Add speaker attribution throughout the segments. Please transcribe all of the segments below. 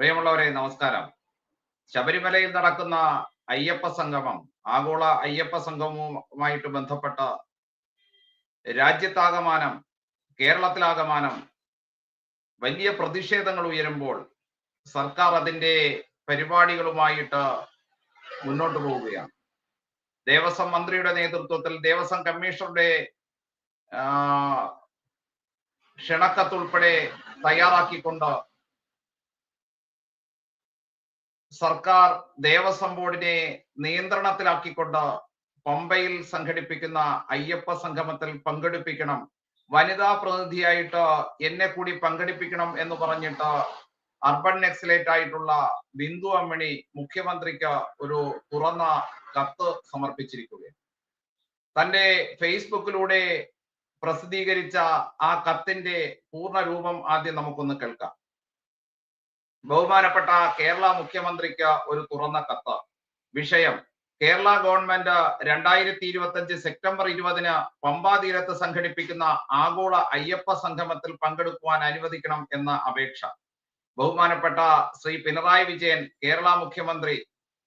Speaker 1: പ്രിയമുള്ളവരെ നമസ്കാരം. ശബരിമലയിൽ നടക്കുന്ന അയ്യപ്പ സംഗമം ആഗോള അയ്യപ്പ സംഗമവുമായിട്ട് ബന്ധപ്പെട്ട രാജ്യത്താകമാനം കേരളത്തിലാകമാനം വലിയ പ്രതിഷേധങ്ങൾ ഉയരുമ്പോൾ സർക്കാർ അതിന്റെ പരിപാടികളുമായിട്ട് മുന്നോട്ട് പോവുകയാണ്. ദേവസ്വം മന്ത്രിയുടെ നേതൃത്വത്തിൽ ദേവസ്വം കമ്മീഷണറുടെ ക്ഷണക്കത്തുൾപ്പെടെ തയ്യാറാക്കിക്കൊണ്ട് സർക്കാർ ദേവസ്വം ബോർഡിനെ നിയന്ത്രണത്തിലാക്കിക്കൊണ്ട് പമ്പയിൽ സംഘടിപ്പിക്കുന്ന അയ്യപ്പ സംഗമത്തിൽ പങ്കെടുപ്പിക്കണം. വനിതാ പ്രതിനിധിയായിട്ട് എന്നെ കൂടി പങ്കെടുപ്പിക്കണം എന്ന് പറഞ്ഞിട്ട് അർബൻ നെക്സലേറ്റ് ആയിട്ടുള്ള ബിന്ദു അമ്മിണി മുഖ്യമന്ത്രിക്ക് ഒരു തുറന്ന കത്ത് സമർപ്പിച്ചിരിക്കുകയാണ്. തന്റെ ഫേസ്ബുക്കിലൂടെ പ്രസിദ്ധീകരിച്ച ആ കത്തിന്റെ പൂർണ രൂപം ആദ്യം നമുക്കൊന്ന് കേൾക്കാം. ബഹുമാനപ്പെട്ട കേരള മുഖ്യമന്ത്രിക്ക് ഒരു തുറന്ന കത്ത്. വിഷയം കേരള ഗവൺമെന്റ് രണ്ടായിരത്തി ഇരുപത്തി സെപ്റ്റംബർ ഇരുപതിന് പമ്പാ തീരത്ത് സംഘടിപ്പിക്കുന്ന ആഗോള അയ്യപ്പ സംഗമത്തിൽ പങ്കെടുക്കുവാൻ അനുവദിക്കണം എന്ന അപേക്ഷ. ബഹുമാനപ്പെട്ട ശ്രീ പിണറായി വിജയൻ കേരള മുഖ്യമന്ത്രി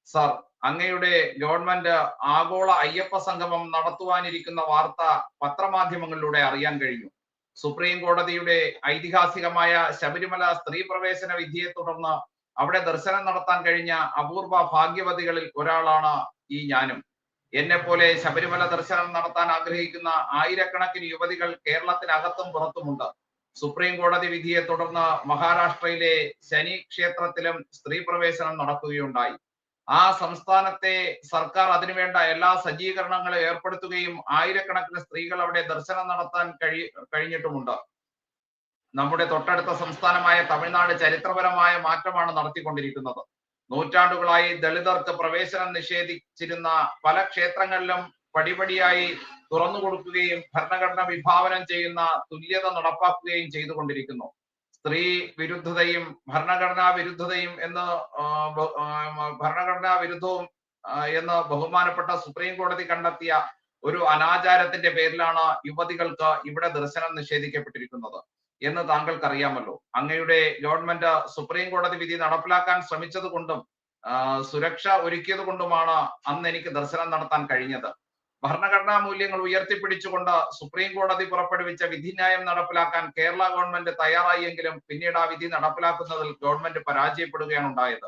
Speaker 1: സർ അങ്ങയുടെ ഗവൺമെന്റ് ആഗോള അയ്യപ്പ സംഗമം നടത്തുവാനിരിക്കുന്ന വാർത്ത പത്രമാധ്യമങ്ങളിലൂടെ അറിയാൻ കഴിഞ്ഞു. സുപ്രീം കോടതിയുടെ ഐതിഹാസികമായ ശബരിമല സ്ത്രീ പ്രവേശന വിധിയെ തുടർന്ന് അവിടെ ദർശനം നടത്താൻ കഴിഞ്ഞ അപൂർവ ഭാഗ്യവതികളിൽ ഒരാളാണ് ഈ ഞാനും. എന്നെ പോലെ ശബരിമല ദർശനം നടത്താൻ ആഗ്രഹിക്കുന്ന ആയിരക്കണക്കിന് യുവതികൾ കേരളത്തിനകത്തും പുറത്തുമുണ്ട്. സുപ്രീം കോടതി വിധിയെ തുടർന്ന് മഹാരാഷ്ട്രയിലെ ശനി ക്ഷേത്രത്തിലും സ്ത്രീ പ്രവേശനം നടക്കുകയുണ്ടായി. ആ സംസ്ഥാനത്തെ സർക്കാർ അതിനുവേണ്ട എല്ലാ സജ്ജീകരണങ്ങളും ഏർപ്പെടുത്തുകയും ആയിരക്കണക്കിന് സ്ത്രീകൾ അവിടെ ദർശനം നടത്താൻ കഴി കഴിഞ്ഞിട്ടുമുണ്ട്. നമ്മുടെ തൊട്ടടുത്ത സംസ്ഥാനമായ തമിഴ്നാട് ചരിത്രപരമായ മാറ്റമാണ് നടത്തിക്കൊണ്ടിരിക്കുന്നത്. നൂറ്റാണ്ടുകളായി ദളിതർക്ക് പ്രവേശനം നിഷേധിച്ചിരുന്ന പല ക്ഷേത്രങ്ങളിലും പടിപടിയായി തുറന്നു കൊടുക്കുകയും ഭരണഘടന വിഭാവനം ചെയ്യുന്ന തുല്യത നടപ്പാക്കുകയും ചെയ്തുകൊണ്ടിരിക്കുന്നു. സ്ത്രീ വിരുദ്ധതയും ഭരണഘടനാ വിരുദ്ധതയും എന്ന് ഭരണഘടനാ വിരുദ്ധവും എന്ന് ബഹുമാനപ്പെട്ട സുപ്രീം കോടതി കണ്ടെത്തിയ ഒരു അനാചാരത്തിന്റെ പേരിലാണ് യുവതികൾക്ക് ഇവിടെ ദർശനം നിഷേധിക്കപ്പെട്ടിരിക്കുന്നത് എന്ന് താങ്കൾക്കറിയാമല്ലോ. അങ്ങയുടെ ഗവൺമെന്റ് സുപ്രീം കോടതി വിധി നടപ്പിലാക്കാൻ ശ്രമിച്ചത് കൊണ്ടും സുരക്ഷ ഒരുക്കിയത് കൊണ്ടുമാണ് അന്ന് എനിക്ക് ദർശനം നടത്താൻ കഴിഞ്ഞത്. ഭരണഘടനാ മൂല്യങ്ങൾ ഉയർത്തിപ്പിടിച്ചുകൊണ്ട് സുപ്രീം കോടതി പുറപ്പെടുവിച്ച വിധിന്യായം നടപ്പിലാക്കാൻ കേരള ഗവൺമെന്റ് തയ്യാറായെങ്കിലും പിന്നീട് ആ വിധി നടപ്പിലാക്കുന്നതിൽ ഗവൺമെന്റ് പരാജയപ്പെടുകയാണ് ഉണ്ടായത്.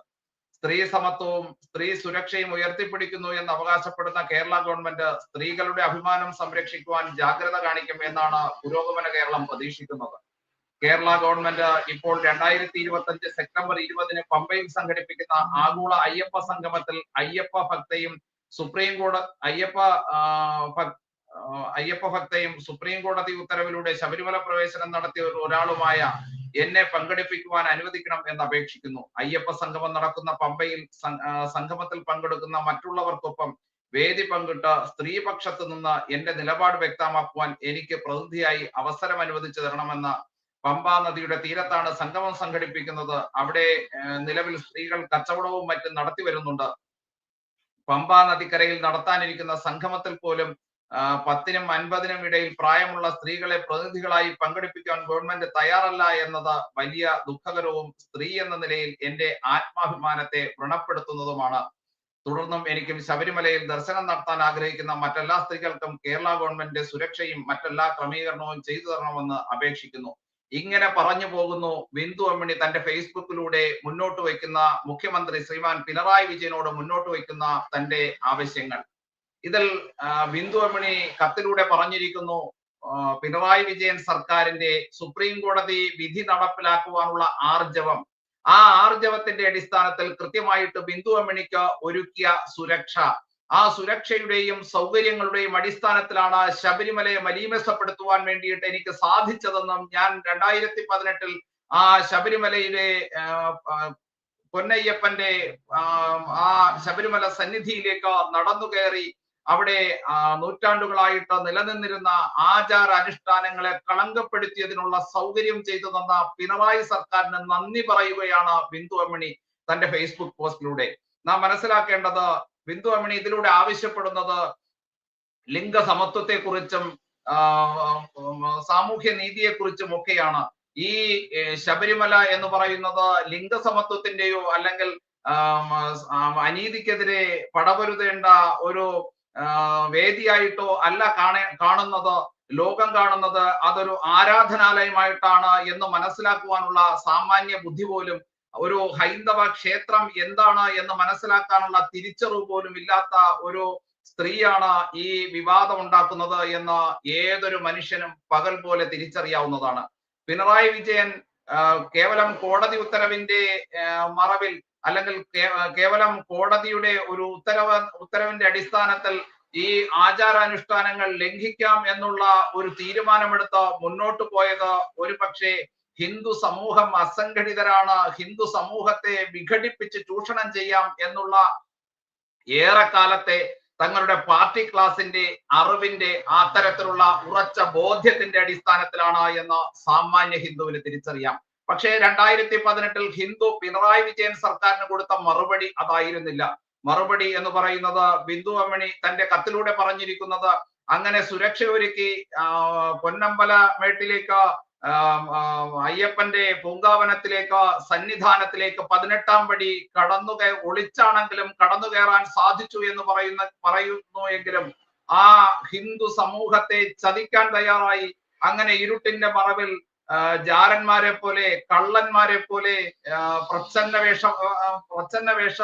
Speaker 1: സ്ത്രീ സമത്വവും സ്ത്രീ സുരക്ഷയും ഉയർത്തിപ്പിടിക്കുന്നു എന്ന് അവകാശപ്പെടുന്ന കേരള ഗവൺമെന്റ് സ്ത്രീകളുടെ അഭിമാനം സംരക്ഷിക്കുവാൻ ജാഗ്രത കാണിക്കും എന്നാണ് പുരോഗമന കേരളം പ്രതീക്ഷിക്കുന്നത്. കേരള ഗവൺമെന്റ് ഇപ്പോൾ രണ്ടായിരത്തി ഇരുപത്തി അഞ്ച് സെപ്റ്റംബർ ഇരുപതിന് പമ്പയിൽ സംഘടിപ്പിക്കുന്ന ആഗോള അയ്യപ്പ സംഗമത്തിൽ അയ്യപ്പ ഭക്തയും സുപ്രീം കോടതി അയ്യപ്പ അയ്യപ്പ ഭക്തയും സുപ്രീം കോടതി ഉത്തരവിലൂടെ ശബരിമല പ്രവേശനം നടത്തിയ ഒരാളുമായ എന്നെ പങ്കെടുപ്പിക്കുവാൻ അനുവദിക്കണം എന്ന് അപേക്ഷിക്കുന്നു അയ്യപ്പ സംഗമം നടക്കുന്ന പമ്പയിൽ സംഗമത്തിൽ പങ്കെടുക്കുന്ന മറ്റുള്ളവർക്കൊപ്പം വേദി പങ്കിട്ട് സ്ത്രീപക്ഷത്ത് നിന്ന് എന്റെ നിലപാട് വ്യക്തമാക്കുവാൻ എനിക്ക് പ്രതിനിധിയായി അവസരം അനുവദിച്ചു തരണമെന്ന് പമ്പ നദിയുടെ തീരത്താണ് സംഗമം സംഘടിപ്പിക്കുന്നത്. അവിടെ നിലവിൽ സ്ത്രീകൾ കച്ചവടവും മറ്റും നടത്തി വരുന്നുണ്ട്. പമ്പ നദിക്കരയിൽ നടത്താനിരിക്കുന്ന സംഗമത്തിൽ പോലും പത്തിനും അൻപതിനും ഇടയിൽ പ്രായമുള്ള സ്ത്രീകളെ പ്രതിനിധികളായി പങ്കെടുപ്പിക്കാൻ ഗവൺമെന്റ് തയ്യാറല്ല എന്നത് വലിയ ദുഃഖകരവും സ്ത്രീ എന്ന നിലയിൽ എന്റെ ആത്മാഭിമാനത്തെ വ്രണപ്പെടുത്തുന്നതുമാണ്. തുടർന്നും എനിക്കും ശബരിമലയിൽ ദർശനം നടത്താൻ ആഗ്രഹിക്കുന്ന മറ്റെല്ലാ സ്ത്രീകൾക്കും കേരള ഗവൺമെന്റ് സുരക്ഷയും മറ്റെല്ലാ ക്രമീകരണവും ചെയ്തു തരണമെന്ന് അപേക്ഷിക്കുന്നു. ഇങ്ങനെ പറഞ്ഞു പോകുന്നു ബിന്ദു അമ്മിണി തന്റെ ഫേസ്ബുക്കിലൂടെ മുന്നോട്ട് വയ്ക്കുന്ന മുഖ്യമന്ത്രി ശ്രീമാൻ പിണറായി വിജയനോട് മുന്നോട്ട് വയ്ക്കുന്ന തന്റെ ആവശ്യങ്ങൾ. ഇതിൽ ബിന്ദു അമ്മിണി കത്തിലൂടെ പറഞ്ഞിരിക്കുന്നു പിണറായി വിജയൻ സർക്കാരിന്റെ സുപ്രീം കോടതി വിധി നടപ്പിലാക്കുവാനുള്ള ആർജവം. ആ ആർജവത്തിന്റെ അടിസ്ഥാനത്തിൽ കൃത്യമായിട്ട് ബിന്ദു അമ്മിണിക്ക് ഒരുക്കിയ സുരക്ഷ. ആ സുരക്ഷയുടെയും സൗകര്യങ്ങളുടെയും അടിസ്ഥാനത്തിലാണ് ശബരിമലയെ മലീമസപ്പെടുത്തുവാൻ വേണ്ടിയിട്ട് എനിക്ക് സാധിച്ചതെന്നും ഞാൻ രണ്ടായിരത്തി പതിനെട്ടിൽ ആ ശബരിമലയിലെ പൊന്നയ്യപ്പന്റെ ആ ശബരിമല സന്നിധിയിലേക്ക് നടന്നു കയറി അവിടെ നൂറ്റാണ്ടുകളായിട്ട് നിലനിന്നിരുന്ന ആചാര അനുഷ്ഠാനങ്ങളെ കളങ്കപ്പെടുത്തിയതിനുള്ള സൗകര്യം ചെയ്തു തന്ന പിണറായി സർക്കാരിന് നന്ദി പറയുകയാണ് ബിന്ദു അമ്മിണി തന്റെ ഫേസ്ബുക്ക് പോസ്റ്റിലൂടെ. നാം മനസ്സിലാക്കേണ്ടത് ബിന്ദു ഇതിലൂടെ ആവശ്യപ്പെടുന്നത് ലിംഗ സമത്വത്തെക്കുറിച്ചും സാമൂഹ്യ നീതിയെ സാമൂഹ്യ നീതിയെക്കുറിച്ചും ഒക്കെയാണ് ഈ ശബരിമല എന്ന് പറയുന്നത് ലിംഗസമത്വത്തിന്റെയോ അല്ലെങ്കിൽ അനീതിക്കെതിരെ പടപൊരുതേണ്ട ഒരു വേദിയായിട്ടോ അല്ല കാണ കാണുന്നത് ലോകം കാണുന്നത് അതൊരു ആരാധനാലയമായിട്ടാണ് എന്ന് മനസ്സിലാക്കുവാനുള്ള സാമാന്യ ബുദ്ധി പോലും ഒരു ഹൈന്ദവ ക്ഷേത്രം എന്താണ് എന്ന് മനസ്സിലാക്കാനുള്ള തിരിച്ചറിവ് പോലും ഇല്ലാത്ത ഒരു സ്ത്രീയാണ് ഈ വിവാദം ഉണ്ടാക്കുന്നത് എന്ന് ഏതൊരു മനുഷ്യനും പകൽ പോലെ തിരിച്ചറിയാവുന്നതാണ്. പിണറായി വിജയൻ കേവലം കോടതി ഉത്തരവിന്റെ മറവിൽ അല്ലെങ്കിൽ കേവലം കോടതിയുടെ ഒരു ഉത്തരവ് ഉത്തരവിന്റെ അടിസ്ഥാനത്തിൽ ഈ ആചാരാനുഷ്ഠാനങ്ങൾ ലംഘിക്കാം എന്നുള്ള ഒരു തീരുമാനമെടുത്ത് മുന്നോട്ട് പോയത് ഒരു പക്ഷേ ഹിന്ദു സമൂഹം അസംഘടിതരാണ്. ഹിന്ദു സമൂഹത്തെ വിഘടിപ്പിച്ച് ചൂഷണം ചെയ്യാം എന്നുള്ള ഏറെക്കാലത്തെ തങ്ങളുടെ പാർട്ടി ക്ലാസിന്റെ അറിവിന്റെ അത്തരത്തിലുള്ള ഉറച്ച ബോധ്യത്തിന്റെ അടിസ്ഥാനത്തിലാണ് എന്ന് സാമാന്യ ഹിന്ദുവിന് തിരിച്ചറിയാം. പക്ഷേ രണ്ടായിരത്തി പതിനെട്ടിൽ ഹിന്ദു പിണറായി വിജയൻ സർക്കാരിന് കൊടുത്ത മറുപടി അതായിരുന്നില്ല. മറുപടി എന്ന് പറയുന്നത് ബിന്ദു അമ്മണി തന്റെ കത്തിലൂടെ പറഞ്ഞിരിക്കുന്നത് അങ്ങനെ സുരക്ഷ ഒരുക്കി പൊന്നമ്പല മേട്ടിലേക്ക് അയ്യപ്പന്റെ പൂങ്കാവനത്തിലേക്ക് സന്നിധാനത്തിലേക്ക് പതിനെട്ടാം പടി കടന്നു ഒളിച്ചാണെങ്കിലും കടന്നു കയറാൻ സാധിച്ചു എന്ന് പറയുന്ന പറയുന്നു എങ്കിലും ആ ഹിന്ദു സമൂഹത്തെ ചതിക്കാൻ തയ്യാറായി. അങ്ങനെ ഇരുട്ടിന്റെ മറവിൽ ജാരന്മാരെ പോലെ കള്ളന്മാരെ പോലെ പ്രച്ഛന്ന വേഷം പ്രച്ഛന്ന വേഷ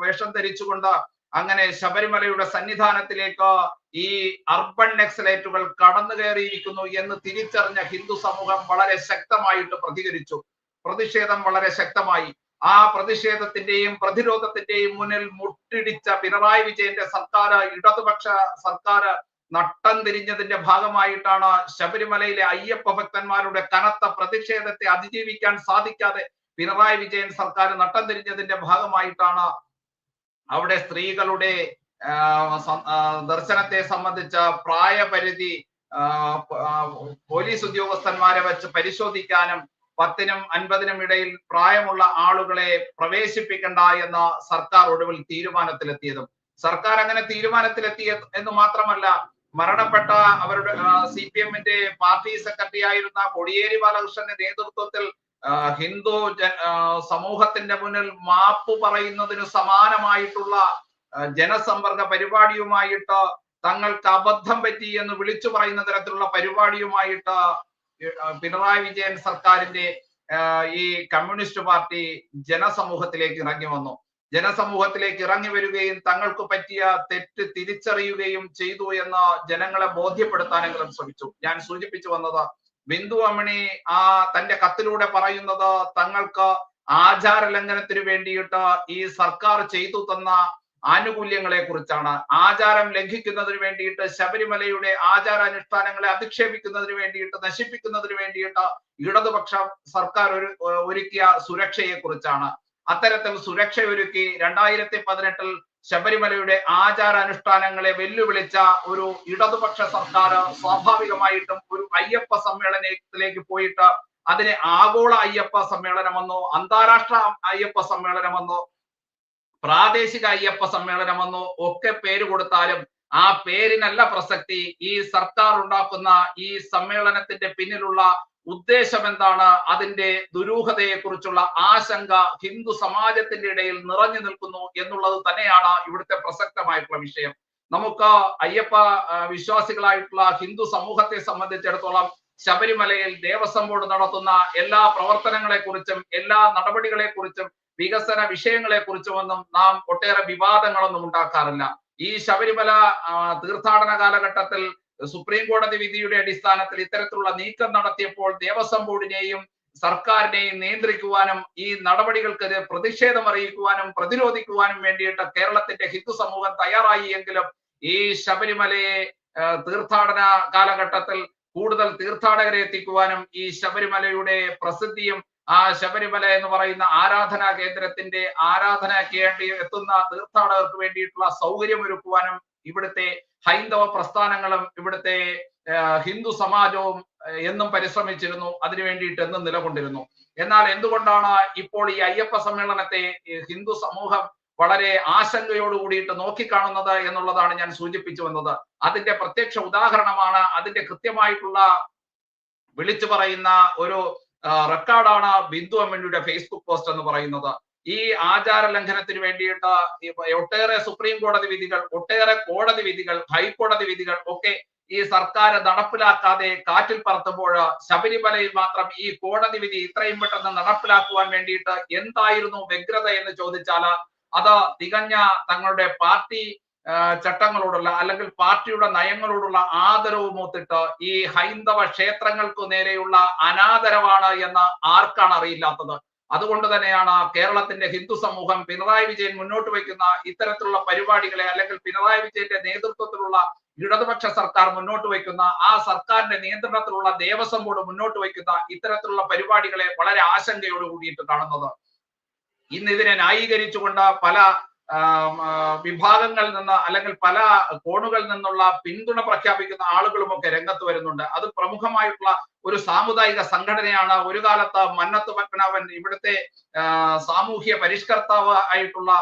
Speaker 1: വേഷം ധരിച്ചുകൊണ്ട് അങ്ങനെ ശബരിമലയുടെ സന്നിധാനത്തിലേക്ക് ഈ അർബൻ നെക്സലേറ്റുകൾ കടന്നു കയറിയിരിക്കുന്നു എന്ന് തിരിച്ചറിഞ്ഞ ഹിന്ദു സമൂഹം വളരെ ശക്തമായിട്ട് പ്രതികരിച്ചു. പ്രതിഷേധം വളരെ ശക്തമായി. ആ പ്രതിഷേധത്തിന്റെയും പ്രതിരോധത്തിന്റെയും മുന്നിൽ മുട്ടിടിച്ച പിണറായി വിജയന്റെ സർക്കാർ ഇടതുപക്ഷ സർക്കാർ നട്ടം തിരിഞ്ഞതിന്റെ ഭാഗമായിട്ടാണ് ശബരിമലയിലെ അയ്യപ്പ ഭക്തന്മാരുടെ കനത്ത പ്രതിഷേധത്തെ അതിജീവിക്കാൻ സാധിക്കാതെ പിണറായി വിജയൻ സർക്കാർ നട്ടം തിരിഞ്ഞതിന്റെ ഭാഗമായിട്ടാണ് അവിടെ സ്ത്രീകളുടെ ദർശനത്തെ സംബന്ധിച്ച പ്രായപരിധി പോലീസ് ഉദ്യോഗസ്ഥന്മാരെ വെച്ച് പരിശോധിക്കാനും പത്തിനും അൻപതിനും ഇടയിൽ പ്രായമുള്ള ആളുകളെ പ്രവേശിപ്പിക്കണ്ട എന്ന സർക്കാർ ഒടുവിൽ തീരുമാനത്തിലെത്തിയതും. സർക്കാർ അങ്ങനെ തീരുമാനത്തിലെത്തിയ എന്ന് മാത്രമല്ല മരണപ്പെട്ട അവരുടെ സി പി എമ്മിന്റെ പാർട്ടി സെക്രട്ടറി ആയിരുന്ന കോടിയേരി ബാലകൃഷ്ണന്റെ നേതൃത്വത്തിൽ ഹിന്ദു സമൂഹത്തിന്റെ മുന്നിൽ മാപ്പ് പറയുന്നതിന് സമാനമായിട്ടുള്ള ജനസമ്പർക്ക പരിപാടിയുമായിട്ട് തങ്ങൾക്ക് അബദ്ധം പറ്റി എന്ന് വിളിച്ചു പറയുന്ന തരത്തിലുള്ള പരിപാടിയുമായിട്ട് പിണറായി വിജയൻ സർക്കാരിന്റെ ഈ കമ്മ്യൂണിസ്റ്റ് പാർട്ടി ജനസമൂഹത്തിലേക്ക് ഇറങ്ങി വന്നു. ജനസമൂഹത്തിലേക്ക് ഇറങ്ങി വരികയും തങ്ങൾക്ക് പറ്റിയ തെറ്റ് തിരിച്ചറിയുകയും ചെയ്തു എന്ന് ജനങ്ങളെ ബോധ്യപ്പെടുത്താനെങ്കിലും ശ്രമിച്ചു. ഞാൻ സൂചിപ്പിച്ചു വന്നത് ബിന്ദു അമ്മിണി ആ തന്റെ കത്തിലൂടെ പറയുന്നത് തങ്ങൾക്ക് ആചാര ലംഘനത്തിന് വേണ്ടിയിട്ട് ഈ സർക്കാർ ചെയ്തു തന്ന ആനുകൂല്യങ്ങളെ കുറിച്ചാണ്. ആചാരം ലംഘിക്കുന്നതിന് വേണ്ടിയിട്ട് ശബരിമലയുടെ ആചാരാനുഷ്ഠാനങ്ങളെ അധിക്ഷേപിക്കുന്നതിന് വേണ്ടിയിട്ട് നശിപ്പിക്കുന്നതിന് വേണ്ടിയിട്ട് ഇടതുപക്ഷ സർക്കാർ ഒരു ഒരുക്കിയ സുരക്ഷയെ കുറിച്ചാണ് അത്തരത്തിൽ സുരക്ഷ ഒരുക്കി രണ്ടായിരത്തി പതിനെട്ടിൽ ശബരിമലയുടെ ആചാരാനുഷ്ഠാനങ്ങളെ വെല്ലുവിളിച്ച ഒരു ഇടതുപക്ഷ സർക്കാർ സ്വാഭാവികമായിട്ടും ഒരു അയ്യപ്പ സമ്മേളനത്തിലേക്ക് പോയിട്ട് അതിനെ ആഗോള അയ്യപ്പ സമ്മേളനമെന്നോ അന്താരാഷ്ട്ര അയ്യപ്പ സമ്മേളനമെന്നോ പ്രാദേശിക അയ്യപ്പ സമ്മേളനമെന്നോ ഒക്കെ പേര് കൊടുത്താലും ആ പേരിനല്ല പ്രസക്തി. ഈ സർക്കാർ ഉണ്ടാക്കുന്ന ഈ സമ്മേളനത്തിന്റെ പിന്നിലുള്ള ഉദ്ദേശം എന്താണ് അതിന്റെ ദുരൂഹതയെ കുറിച്ചുള്ള ആശങ്ക ഹിന്ദു സമാജത്തിന്റെ ഇടയിൽ നിറഞ്ഞു നിൽക്കുന്നു എന്നുള്ളത് തന്നെയാണ് ഇവിടുത്തെ പ്രസക്തമായിട്ടുള്ള വിഷയം. നമുക്ക് അയ്യപ്പ വിശ്വാസികളായിട്ടുള്ള ഹിന്ദു സമൂഹത്തെ സംബന്ധിച്ചിടത്തോളം ശബരിമലയിൽ ദേവസ്വം ബോർഡ് നടത്തുന്ന എല്ലാ പ്രവർത്തനങ്ങളെ കുറിച്ചും എല്ലാ നടപടികളെ കുറിച്ചും വികസന വിഷയങ്ങളെ കുറിച്ചുമൊന്നും നാം ഒട്ടേറെ വിവാദങ്ങളൊന്നും ഉണ്ടാക്കാറില്ല. ഈ ശബരിമല തീർത്ഥാടന കാലഘട്ടത്തിൽ സുപ്രീം കോടതി വിധിയുടെ അടിസ്ഥാനത്തിൽ ഇത്തരത്തിലുള്ള നീക്കം നടത്തിയപ്പോൾ ദേവസ്വം ബോർഡിനെയും സർക്കാരിനെയും നിയന്ത്രിക്കുവാനും ഈ നടപടികൾക്കെതിരെ പ്രതിഷേധം അറിയിക്കുവാനും പ്രതിരോധിക്കുവാനും വേണ്ടിയിട്ട് കേരളത്തിന്റെ ഹിന്ദു സമൂഹം തയ്യാറായി എങ്കിലും ഈ ശബരിമലയെ തീർത്ഥാടന കാലഘട്ടത്തിൽ കൂടുതൽ തീർത്ഥാടകരെ എത്തിക്കുവാനും ഈ ശബരിമലയുടെ പ്രസിദ്ധിയും ആ ശബരിമല എന്ന് പറയുന്ന ആരാധനാ കേന്ദ്രത്തിന്റെ ആരാധനയ്ക്ക് വേണ്ടി എത്തുന്ന തീർത്ഥാടകർക്ക് വേണ്ടിയിട്ടുള്ള സൗകര്യം ഒരുക്കുവാനും ഇവിടുത്തെ ഹൈന്ദവ പ്രസ്ഥാനങ്ങളും ഇവിടുത്തെ ഹിന്ദു സമാജവും എന്നും പരിശ്രമിച്ചിരുന്നു. അതിനു വേണ്ടിയിട്ട് എന്നും നിലകൊണ്ടിരുന്നു. എന്നാൽ എന്തുകൊണ്ടാണ് ഇപ്പോൾ ഈ അയ്യപ്പ സമ്മേളനത്തെ ഹിന്ദു സമൂഹം വളരെ ആശങ്കയോട് കൂടിയിട്ട് നോക്കിക്കാണുന്നത് എന്നുള്ളതാണ് ഞാൻ സൂചിപ്പിച്ചു വന്നത്. അതിന്റെ പ്രത്യക്ഷ ഉദാഹരണമാണ് അതിന്റെ കൃത്യമായിട്ടുള്ള വിളിച്ചു പറയുന്ന ഒരു റെക്കോർഡാണ് ബിന്ദു അമ്മണിയുടെ ഫേസ്ബുക്ക് പോസ്റ്റ് എന്ന് പറയുന്നത്. ഈ ആചാര ലംഘനത്തിന് വേണ്ടിയിട്ട് ഒട്ടേറെ സുപ്രീം കോടതി വിധികൾ ഒട്ടേറെ കോടതി വിധികൾ ഹൈക്കോടതി വിധികൾ ഒക്കെ ഈ സർക്കാർ നടപ്പിലാക്കാതെ കാറ്റിൽ പറത്തുമ്പോൾ ശബരിമലയിൽ മാത്രം ഈ കോടതി വിധി ഇത്രയും പെട്ടെന്ന് നടപ്പിലാക്കുവാൻ വേണ്ടിയിട്ട് എന്തായിരുന്നു വ്യഗ്രത എന്ന് ചോദിച്ചാൽ അത് തികഞ്ഞ തങ്ങളുടെ പാർട്ടി ചട്ടങ്ങളോടുള്ള അല്ലെങ്കിൽ പാർട്ടിയുടെ നയങ്ങളോടുള്ള ആദരവ് ഒത്തിട്ട് ഈ ഹൈന്ദവ ക്ഷേത്രങ്ങൾക്ക് നേരെയുള്ള അനാദരവാണ് എന്ന് ആർക്കാണ് അറിയില്ലാത്തത്? അതുകൊണ്ട് തന്നെയാണ് കേരളത്തിന്റെ ഹിന്ദു സമൂഹം പിണറായി വിജയൻ മുന്നോട്ട് വയ്ക്കുന്ന ഇത്തരത്തിലുള്ള പരിപാടികളെ അല്ലെങ്കിൽ പിണറായി വിജയന്റെ നേതൃത്വത്തിലുള്ള ഇടതുപക്ഷ സർക്കാർ മുന്നോട്ട് വയ്ക്കുന്ന ആ സർക്കാരിന്റെ നിയന്ത്രണത്തിലുള്ള ദേവസ്വം ബോർഡ് മുന്നോട്ട് വയ്ക്കുന്ന ഇത്തരത്തിലുള്ള പരിപാടികളെ വളരെ ആശങ്കയോട് കൂടിയിട്ട് കാണുന്നത്. ഇന്ന് ഇതിനെ ന്യായീകരിച്ചുകൊണ്ട് പല വിഭാഗങ്ങളിൽ നിന്ന് അല്ലെങ്കിൽ പല കോണുകളിൽ നിന്നുള്ള പിന്തുണ പ്രഖ്യാപിക്കുന്ന ആളുകളുമൊക്കെ രംഗത്ത് വരുന്നുണ്ട്. അത് പ്രമുഖമായിട്ടുള്ള ഒരു സാമുദായിക സംഘടനയാണ്. ഒരു കാലത്ത് മന്നത്ത് പത്മനാഭൻ ഇവിടുത്തെ സാമൂഹ്യ പരിഷ്കർത്താവ് ആയിട്ടുള്ള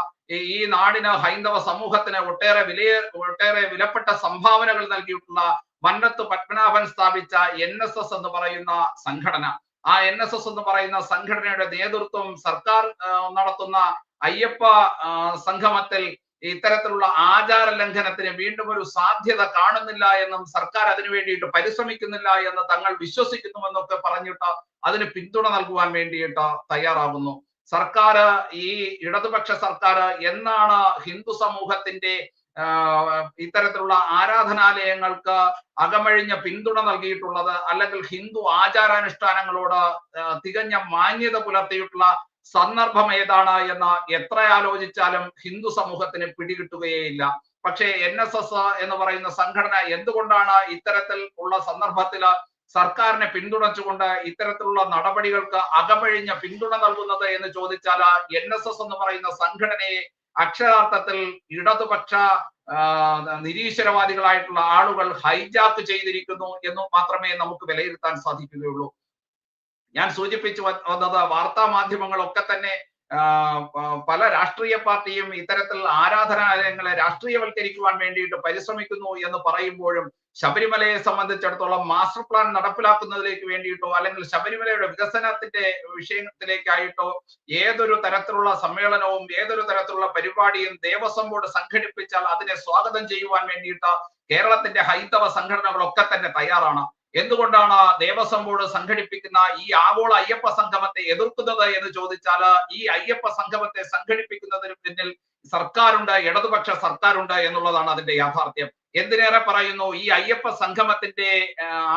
Speaker 1: ഈ നാടിന് ഹൈന്ദവ സമൂഹത്തിന് ഒട്ടേറെ വിലയ ഒട്ടേറെ വിലപ്പെട്ട സംഭാവനകൾ നൽകിയിട്ടുള്ള മന്നത്ത് പത്മനാഭൻ സ്ഥാപിച്ച എൻ എന്ന് പറയുന്ന സംഘടന. ആ എൻ എന്ന് പറയുന്ന സംഘടനയുടെ നേതൃത്വം സർക്കാർ നടത്തുന്ന അയ്യപ്പ സംഗമത്തിൽ ഇത്തരത്തിലുള്ള ആചാര ലംഘനത്തിന് വീണ്ടും ഒരു സാധ്യത കാണുന്നില്ല എന്നും സർക്കാർ അതിനു വേണ്ടിയിട്ട് പരിശ്രമിക്കുന്നില്ല എന്ന് തങ്ങൾ വിശ്വസിക്കുന്നുവെന്നൊക്കെ പറഞ്ഞിട്ട് അതിന് പിന്തുണ നൽകുവാൻ വേണ്ടിയിട്ട് തയ്യാറാകുന്നു. സർക്കാർ ഈ ഇടതുപക്ഷ സർക്കാർ എന്നാണ് ഹിന്ദു സമൂഹത്തിന്റെ ഇത്തരത്തിലുള്ള ആരാധനാലയങ്ങൾക്ക് അകമഴിഞ്ഞ പിന്തുണ നൽകിയിട്ടുള്ളത് അല്ലെങ്കിൽ ഹിന്ദു ആചാരാനുഷ്ഠാനങ്ങളോട് തികഞ്ഞ മാന്യത പുലർത്തിയിട്ടുള്ള സന്ദർഭം ഏതാണ് എന്ന് എത്ര ആലോചിച്ചാലും ഹിന്ദു സമൂഹത്തിന് പിടികിട്ടുകയേയില്ല. പക്ഷേ എൻ എസ് എസ് എന്ന് പറയുന്ന സംഘടന എന്തുകൊണ്ടാണ് ഇത്തരത്തിൽ ഉള്ള സന്ദർഭത്തിൽ സർക്കാരിനെ പിന്തുണച്ചുകൊണ്ട് ഇത്തരത്തിലുള്ള നടപടികൾക്ക് അകമഴിഞ്ഞ പിന്തുണ നൽകുന്നത് എന്ന് ചോദിച്ചാൽ എൻ എസ് എസ് എന്ന് പറയുന്ന സംഘടനയെ അക്ഷരാർത്ഥത്തിൽ ഇടതുപക്ഷ നിരീശ്വരവാദികളായിട്ടുള്ള ആളുകൾ ഹൈജാക്ക് ചെയ്തിരിക്കുന്നു എന്ന് മാത്രമേ നമുക്ക് വിലയിരുത്താൻ സാധിക്കുകയുള്ളൂ. ഞാൻ സൂചിപ്പിച്ചു വന്നത് വാർത്താ മാധ്യമങ്ങളൊക്കെ തന്നെ പല രാഷ്ട്രീയ പാർട്ടിയും ഇത്തരത്തിൽ ആരാധനാലയങ്ങളെ രാഷ്ട്രീയവൽക്കരിക്കുവാൻ വേണ്ടിയിട്ട് പരിശ്രമിക്കുന്നു എന്ന് പറയുമ്പോഴും ശബരിമലയെ സംബന്ധിച്ചിടത്തോളം മാസ്റ്റർ പ്ലാൻ നടപ്പിലാക്കുന്നതിലേക്ക് വേണ്ടിയിട്ടോ അല്ലെങ്കിൽ ശബരിമലയുടെ വികസനത്തിന്റെ വിഷയത്തിലേക്കായിട്ടോ ഏതൊരു തരത്തിലുള്ള സമ്മേളനവും ഏതൊരു തരത്തിലുള്ള പരിപാടിയും ദേവസ്വം ബോർഡ് സംഘടിപ്പിച്ചാൽ അതിനെ സ്വാഗതം ചെയ്യുവാൻ വേണ്ടിയിട്ട് കേരളത്തിന്റെ ഹൈന്ദവ സംഘടനകളൊക്കെ തന്നെ തയ്യാറാണ്. എന്തുകൊണ്ടാണ് ദേവസ്വം ബോർഡ് സംഘടിപ്പിക്കുന്ന ഈ ആഗോള അയ്യപ്പ സംഗമത്തെ എതിർക്കുന്നത് എന്ന് ചോദിച്ചാൽ ഈ അയ്യപ്പ സംഗമത്തെ സംഘടിപ്പിക്കുന്നതിന് പിന്നിൽ സർക്കാരുണ്ട് ഇടതുപക്ഷ സർക്കാരുണ്ട് എന്നുള്ളതാണ് അതിന്റെ യാഥാർത്ഥ്യം. എന്തിനേറെ പറയുന്നു? ഈ അയ്യപ്പ സംഗമത്തിന്റെ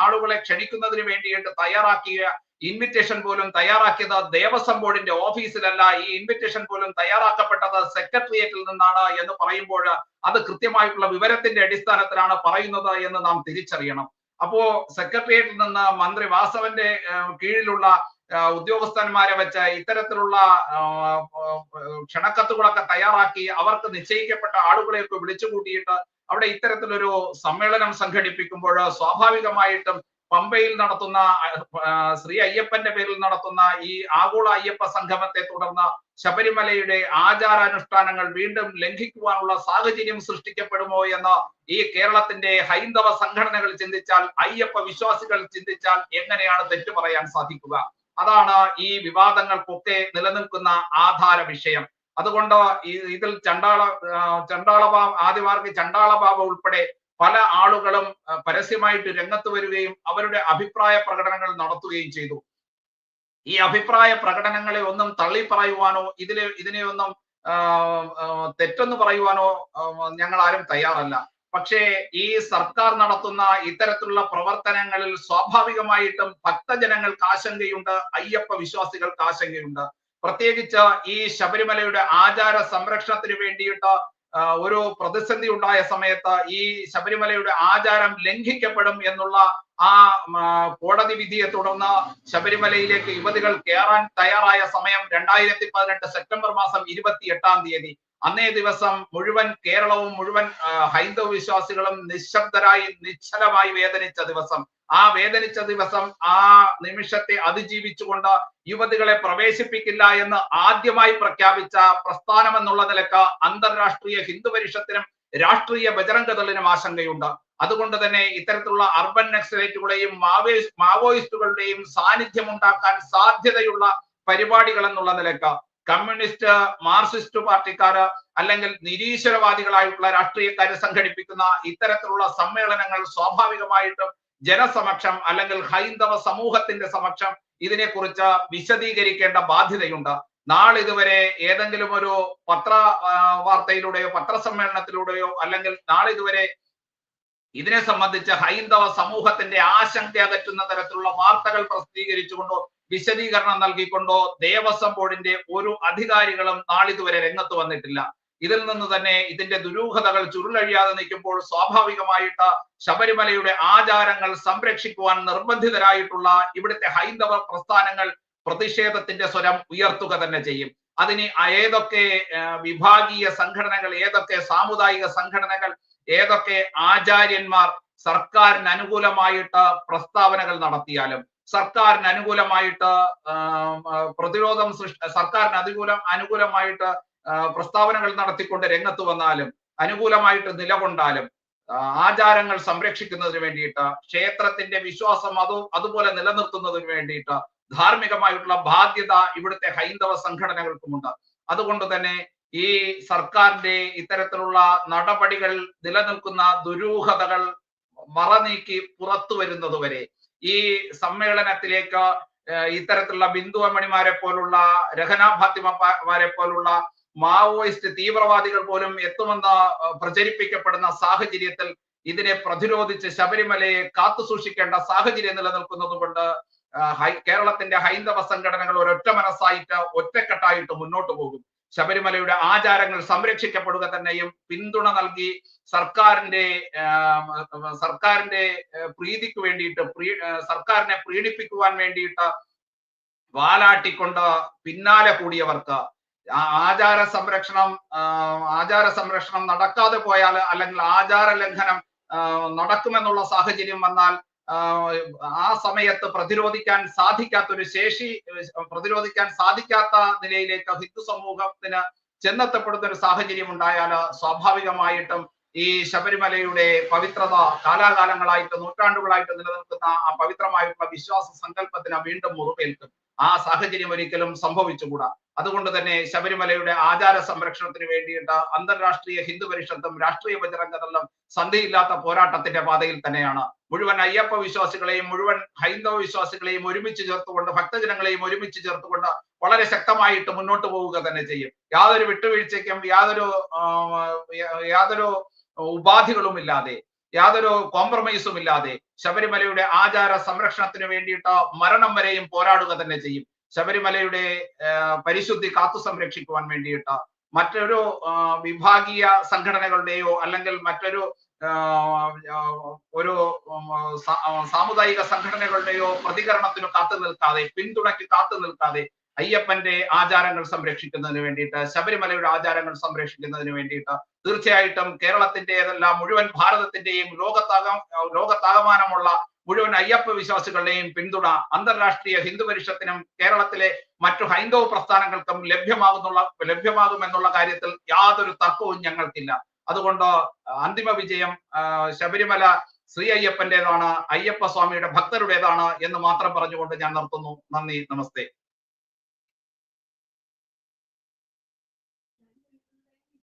Speaker 1: ആളുകളെ ക്ഷണിക്കുന്നതിന് വേണ്ടിയിട്ട് തയ്യാറാക്കിയ ഇൻവിറ്റേഷൻ പോലും തയ്യാറാക്കിയത് ദേവസ്വം ബോർഡിന്റെ ഓഫീസിലല്ല. ഈ ഇൻവിറ്റേഷൻ പോലും തയ്യാറാക്കപ്പെട്ടത് സെക്രട്ടേറിയറ്റിൽ നിന്നാണ് എന്ന് പറയുമ്പോൾ അത് കൃത്യമായിട്ടുള്ള വിവരത്തിന്റെ അടിസ്ഥാനത്തിലാണ് പറയുന്നത് എന്ന് നാം തിരിച്ചറിയണം. അപ്പോ സെക്രട്ടേറിയറ്റിൽ നിന്ന് മന്ത്രി വാസവന്റെ കീഴിലുള്ള ഉദ്യോഗസ്ഥന്മാരെ വെച്ച് ഇത്തരത്തിലുള്ള ക്ഷണക്കത്തുകളൊക്കെ തയ്യാറാക്കി അവർക്ക് നിശ്ചയിക്കപ്പെട്ട ആളുകളെയൊക്കെ വിളിച്ചുകൂട്ടിയിട്ട് അവിടെ ഇത്തരത്തിലൊരു സമ്മേളനം സംഘടിപ്പിക്കുമ്പോൾ സ്വാഭാവികമായിട്ടും പമ്പയിൽ നടത്തുന്ന ശ്രീ അയ്യപ്പന്റെ പേരിൽ നടത്തുന്ന ഈ ആഗോള അയ്യപ്പ സംഗമത്തെ തുടർന്ന് ശബരിമലയുടെ ആചാരാനുഷ്ഠാനങ്ങൾ വീണ്ടും ലംഘിക്കുവാനുള്ള സാഹചര്യം സൃഷ്ടിക്കപ്പെടുമോ എന്ന് ഈ കേരളത്തിന്റെ ഹൈന്ദവ സംഘടനകൾ ചിന്തിച്ചാൽ അയ്യപ്പ വിശ്വാസികൾ ചിന്തിച്ചാൽ എങ്ങനെയാണ് തെറ്റു പറയാൻ സാധിക്കുക? അതാണ് ഈ വിവാദങ്ങൾക്കൊക്കെ നിലനിൽക്കുന്ന ആധാര വിഷയം. അതുകൊണ്ട് ഇതിൽ ചണ്ടാള ആ, ആദിവാർക്ക് ചണ്ടാള ചണ്ടാളബാബ ഉൾപ്പെടെ പല ആളുകളും പരസ്യമായിട്ട് രംഗത്ത് വരികയും അവരുടെ അഭിപ്രായ പ്രകടനങ്ങൾ നടത്തുകയും ചെയ്തു. ഈ അഭിപ്രായ പ്രകടനങ്ങളെ ഒന്നും തള്ളി പറയുവാനോ ഇതിലെ ഇതിനെ ഒന്നും ആ, ആ, തെറ്റെന്ന് പറയുവാനോ ഞങ്ങൾ ആരും തയ്യാറല്ല. പക്ഷേ ഈ സർക്കാർ നടത്തുന്ന ഇത്തരത്തിലുള്ള പ്രവർത്തനങ്ങളിൽ സ്വാഭാവികമായിട്ടും ഭക്തജനങ്ങൾക്ക് ആശങ്കയുണ്ട് അയ്യപ്പ വിശ്വാസികൾക്ക് ആശങ്കയുണ്ട്. പ്രത്യേകിച്ച് ഈ ശബരിമലയുടെ ആചാര സംരക്ഷണത്തിന് വേണ്ടിയിട്ട് ഒരു പ്രതിസന്ധി ഉണ്ടായ സമയത്ത് ഈ ശബരിമലയുടെ ആചാരം ലംഘിക്കപ്പെടും എന്നുള്ള ആ കോടതി വിധിയെ തുടർന്ന് ശബരിമലയിലേക്ക് യുവതികൾ കയറാൻ തയ്യാറായ സമയം രണ്ടായിരത്തി പതിനെട്ട് സെപ്റ്റംബർ മാസം ഇരുപത്തി എട്ടാം തീയതി. അന്നേ ദിവസം മുഴുവൻ കേരളവും മുഴുവൻ ഹൈന്ദവ വിശ്വാസികളും നിശബ്ദരായി നിശ്ചലമായി വേദനിച്ച ദിവസം. ആ വേദനിച്ച ദിവസം ആ നിമിഷത്തെ അതിജീവിച്ചുകൊണ്ട് യുവതികളെ പ്രവേശിപ്പിക്കില്ല എന്ന് ആദ്യമായി പ്രഖ്യാപിച്ച പ്രസ്ഥാനം എന്നുള്ള നിലയ്ക്ക് അന്താരാഷ്ട്രീയ ഹിന്ദു പരിഷത്തിനും രാഷ്ട്രീയ ബജറംഗദളിനും ആശങ്കയുണ്ട്. അതുകൊണ്ട് തന്നെ ഇത്തരത്തിലുള്ള അർബൻ നക്സലേറ്റുകളെയും മാവോയിസ് മാവോയിസ്റ്റുകളുടെയും സാന്നിധ്യം ഉണ്ടാക്കാൻ സാധ്യതയുള്ള പരിപാടികൾ എന്നുള്ള നിലയ്ക്ക് കമ്മ്യൂണിസ്റ്റ് മാർക്സിസ്റ്റ് പാർട്ടിക്കാര് അല്ലെങ്കിൽ നിരീശ്വരവാദികളായിട്ടുള്ള രാഷ്ട്രീയക്കാരെ സംഘടിപ്പിക്കുന്ന ഇത്തരത്തിലുള്ള സമ്മേളനങ്ങൾ സ്വാഭാവികമായിട്ടും ജനസമക്ഷം അല്ലെങ്കിൽ ഹൈന്ദവ സമൂഹത്തിന്റെ സമക്ഷം ഇതിനെക്കുറിച്ച് വിശദീകരിക്കേണ്ട ബാധ്യതയുണ്ട്. നാളെ നാളിതുവരെ ഏതെങ്കിലും ഒരു പത്ര വാർത്തയിലൂടെയോ പത്രസമ്മേളനത്തിലൂടെയോ അല്ലെങ്കിൽ നാളിതുവരെ ഇതിനെ സംബന്ധിച്ച് ഹൈന്ദവ സമൂഹത്തിന്റെ ആശങ്ക അകറ്റുന്ന തരത്തിലുള്ള വാർത്തകൾ പ്രസിദ്ധീകരിച്ചുകൊണ്ടോ വിശദീകരണം നൽകിക്കൊണ്ടോ ദേവസ്വം ബോർഡിന്റെ ഒരു അധികാരികളും നാളിതുവരെ രംഗത്ത് വന്നിട്ടില്ല. ഇതിൽ നിന്ന് തന്നെ ഇതിന്റെ ദുരൂഹതകൾ ചുരുളഴിയാതെ നിൽക്കുമ്പോൾ സ്വാഭാവികമായിട്ട് ശബരിമലയുടെ ആചാരങ്ങൾ സംരക്ഷിക്കുവാൻ നിർബന്ധിതരായിട്ടുള്ള ഇവിടുത്തെ ഹൈന്ദവ പ്രസ്ഥാനങ്ങൾ പ്രതിഷേധത്തിന്റെ സ്വരം ഉയർത്തുക തന്നെ ചെയ്യും. അതിന് ഏതൊക്കെ വിഭാഗീയ സംഘടനകൾ ഏതൊക്കെ സാമുദായിക സംഘടനകൾ ഏതൊക്കെ ആചാര്യന്മാർ സർക്കാരിന് അനുകൂലമായിട്ട് പ്രസ്താവനകൾ നടത്തിയാലും സർക്കാരിന് അനുകൂലമായിട്ട് പ്രതിരോധം സൃഷ്ടി സർക്കാരിന് അനുകൂലം അനുകൂലമായിട്ട് പ്രസ്താവനകൾ നടത്തിക്കൊണ്ട് രംഗത്ത് വന്നാലും അനുകൂലമായിട്ട് നിലകൊണ്ടാലും ആചാരങ്ങൾ സംരക്ഷിക്കുന്നതിന് വേണ്ടിയിട്ട് ക്ഷേത്രത്തിന്റെ വിശ്വാസം അത് അതുപോലെ നിലനിർത്തുന്നതിന് വേണ്ടിയിട്ട് ധാർമ്മികമായിട്ടുള്ള ബാധ്യത ഇവിടുത്തെ ഹൈന്ദവ സംഘടനകൾക്കുമുണ്ട്. അതുകൊണ്ട് തന്നെ ഈ സർക്കാരിന്റെ ഇത്തരത്തിലുള്ള നടപടികൾ നിലനിൽക്കുന്ന ദുരൂഹതകൾ മറനീക്കി പുറത്തു വരുന്നത് വരെ ഈ സമ്മേളനത്തിലേക്ക് ഇത്തരത്തിലുള്ള ബിന്ദു അമ്മണിമാരെ പോലുള്ള രഹന ഫാത്തിമമാരെ പോലുള്ള മാവോയിസ്റ്റ് തീവ്രവാദികൾ പോലും എത്തുമെന്ന് പ്രചരിപ്പിക്കപ്പെടുന്ന സാഹചര്യത്തിൽ ഇതിനെ പ്രതിരോധിച്ച് ശബരിമലയെ കാത്തു സൂക്ഷിക്കേണ്ട സാഹചര്യം നിലനിൽക്കുന്നത് കൊണ്ട് കേരളത്തിന്റെ ഹൈന്ദവ സംഘടനകൾ ഒരൊറ്റ മനസ്സായിട്ട് ഒറ്റക്കെട്ടായിട്ട് മുന്നോട്ട് പോകും. ശബരിമലയുടെ ആചാരങ്ങൾ സംരക്ഷിക്കപ്പെടുക തന്നെയും പിന്തുണ നൽകി സർക്കാരിന്റെ സർക്കാരിന്റെ പ്രീതിക്ക് വേണ്ടിയിട്ട് സർക്കാരിനെ പ്രീണിപ്പിക്കുവാൻ വേണ്ടിയിട്ട് വാലാട്ടിക്കൊണ്ട് പിന്നാലെ കൂടിയവർക്ക് ആചാര സംരക്ഷണം ആചാര സംരക്ഷണം നടക്കാതെ പോയാൽ അല്ലെങ്കിൽ ആചാര ലംഘനം നടക്കുമെന്നുള്ള സാഹചര്യം വന്നാൽ ആ സമയത്ത് പ്രതിരോധിക്കാൻ സാധിക്കാത്ത ഒരു ശേഷി പ്രതിരോധിക്കാൻ സാധിക്കാത്ത നിലയിലേക്ക് ഹിന്ദു സമൂഹത്തിന് ചെന്നെത്തപ്പെടുന്ന ഒരു സാഹചര്യം ഉണ്ടായാൽ സ്വാഭാവികമായിട്ടും ഈ ശബരിമലയുടെ പവിത്രത കാലാകാലങ്ങളായിട്ട് നൂറ്റാണ്ടുകളായിട്ട് നിലനിൽക്കുന്ന ആ പവിത്രമായിട്ടുള്ള വിശ്വാസ സങ്കല്പത്തിന് വീണ്ടും മുറിവേൽക്കും. ആ സാഹചര്യം ഒരിക്കലും സംഭവിച്ചുകൂടാ. അതുകൊണ്ട് തന്നെ ശബരിമലയുടെ ആചാര സംരക്ഷണത്തിന് വേണ്ടിയിട്ട് അന്താരാഷ്ട്രീയ ഹിന്ദു പരിഷത്തും രാഷ്ട്രീയ ബജറംഗദളും സന്ധിയില്ലാത്ത പോരാട്ടത്തിന്റെ പാതയിൽ തന്നെയാണ്. മുഴുവൻ അയ്യപ്പ വിശ്വാസികളെയും മുഴുവൻ ഹൈന്ദവ വിശ്വാസികളെയും ഒരുമിച്ച് ചേർത്തുകൊണ്ട് ഭക്തജനങ്ങളെയും ഒരുമിച്ച് ചേർത്തുകൊണ്ട് വളരെ ശക്തമായിട്ട് മുന്നോട്ട് പോവുക തന്നെ ചെയ്യും. യാതൊരു വിട്ടുവീഴ്ചയ്ക്കും യാതൊരു യാതൊരു ഉപാധികളും ഇല്ലാതെ യാതൊരു കോംപ്രമൈസും ഇല്ലാതെ ശബരിമലയുടെ ആചാര സംരക്ഷണത്തിന് വേണ്ടിയിട്ട് മരണം വരെയും പോരാടുക തന്നെ ചെയ്യും. ശബരിമലയുടെ പരിശുദ്ധി കാത്തു സംരക്ഷിക്കുവാൻ വേണ്ടിയിട്ട് മറ്റൊരു വിഭാഗീയ സംഘടനകളുടെയോ അല്ലെങ്കിൽ മറ്റൊരു ഒരു സാമുദായിക സംഘടനകളുടെയോ പ്രതികരണത്തിന് കാത്തു നിൽക്കാതെ പിന്തുണയ്ക്ക് കാത്തു നിൽക്കാതെ അയ്യപ്പന്റെ ആചാരങ്ങൾ സംരക്ഷിക്കുന്നതിന് വേണ്ടിയിട്ട് ശബരിമലയുടെ ആചാരങ്ങൾ സംരക്ഷിക്കുന്നതിന് വേണ്ടിയിട്ട് തീർച്ചയായിട്ടും കേരളത്തിന്റെയല്ല മുഴുവൻ ഭാരതത്തിന്റെയും ലോകത്താകം ലോകത്താകമാനമുള്ള മുഴുവൻ അയ്യപ്പ വിശ്വാസികളുടെയും പിന്തുണ അന്താരാഷ്ട്രീയ ഹിന്ദു പരിഷത്തിനും കേരളത്തിലെ മറ്റു ഹൈന്ദവ പ്രസ്ഥാനങ്ങൾക്കും ലഭ്യമാകുന്നുള്ള ലഭ്യമാകുമെന്നുള്ള കാര്യത്തിൽ യാതൊരു തർക്കവും ഞങ്ങൾക്കില്ല. അതുകൊണ്ട് അന്തിമ വിജയം ശബരിമല ശ്രീ അയ്യപ്പന്റേതാണ് അയ്യപ്പ സ്വാമിയുടെ ഭക്തരുടേതാണ് എന്ന് മാത്രം പറഞ്ഞുകൊണ്ട് ഞാൻ നിർത്തുന്നു. നന്ദി നമസ്തേ.